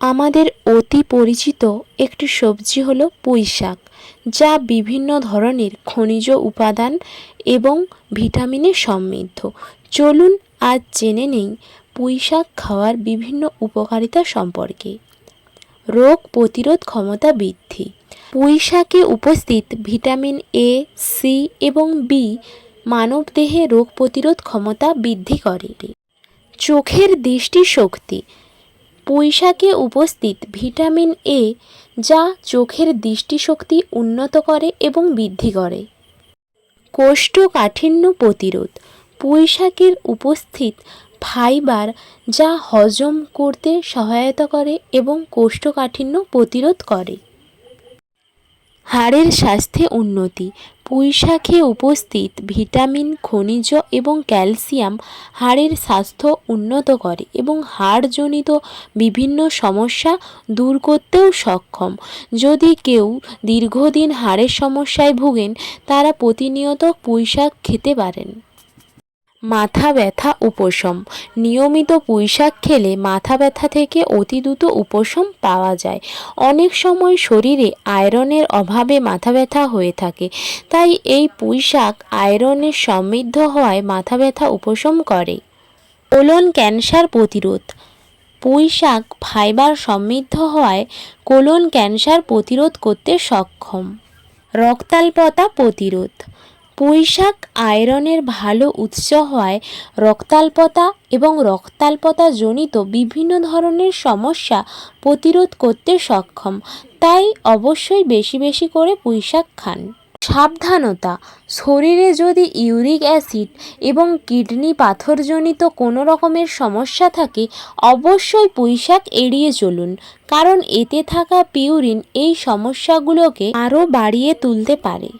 আমাদের অতি পরিচিত একটি সবজি হলো পুঁই শাক, যা বিভিন্ন ধরনের খনিজ উপাদান এবং ভিটামিনে সমৃদ্ধ। চলুন আজ জেনে নেই পুঁই শাক খাওয়ার বিভিন্ন উপকারিতা সম্পর্কে। রোগ প্রতিরোধ ক্ষমতা বৃদ্ধি। পুঁই শাকে উপস্থিত ভিটামিন এ, সি এবং বি মানবদেহে রোগ প্রতিরোধ ক্ষমতা বৃদ্ধি করে। চোখের দৃষ্টিশক্তি। পুঁই শাকে উপস্থিত ভিটামিন এ, যা চোখের দৃষ্টিশক্তি উন্নত করে এবং বৃদ্ধি করে। কোষ্ঠকাঠিন্য প্রতিরোধ। পুঁই শাকের উপস্থিত ফাইবার, যা হজম করতে সহায়তা করে এবং কোষ্ঠকাঠিন্য প্রতিরোধ করে। হাড়ের স্বাস্থ্যে উন্নতি। পুঁই শাকে উপস্থিত ভিটামিন, খনিজ এবং ক্যালসিয়াম হাড়ের স্বাস্থ্য উন্নত করে এবং হাড়জনিত বিভিন্ন সমস্যা দূর করতেও সক্ষম। যদি কেউ দীর্ঘদিন হাড়ের সমস্যায় ভুগেন, তারা প্রতিনিয়ত পুঁইশাক খেতে পারেন। মাথা ব্যথা উপশম। নিয়মিত পুঁইশাক খেলে মাথা ব্যথা থেকে অতি দ্রুত উপশম পাওয়া যায়। অনেক সময় শরীরে আয়রনের অভাবে মাথা ব্যথা হয়ে থাকে। তাই এই পুঁইশাক আয়রনের সমৃদ্ধ হওয়ায় মাথা ব্যথা উপশম করে। কোলন ক্যান্সার প্রতিরোধ। পুঁই শাক ফাইবার সমৃদ্ধ হওয়ায় কোলন ক্যান্সার প্রতিরোধ করতে সক্ষম। রক্তাল্পতা প্রতিরোধ। পুঁই শাক আয়রনের ভালো উৎস হওয়ায় রক্তাল্পতা এবং রক্তাল্পতা জনিত বিভিন্ন ধরনের সমস্যা প্রতিরোধ করতে সক্ষম। তাই অবশ্যই বেশি বেশি করে পুঁই শাক খান। সাবধানতা। শরীরে যদি ইউরিক অ্যাসিড এবং কিডনি পাথরজনিত কোনো রকমের সমস্যা থাকে, অবশ্যই পুঁই শাক এড়িয়ে চলুন, কারণ এতে থাকা পিউরিন এই সমস্যাগুলোকে আরও বাড়িয়ে তুলতে পারে।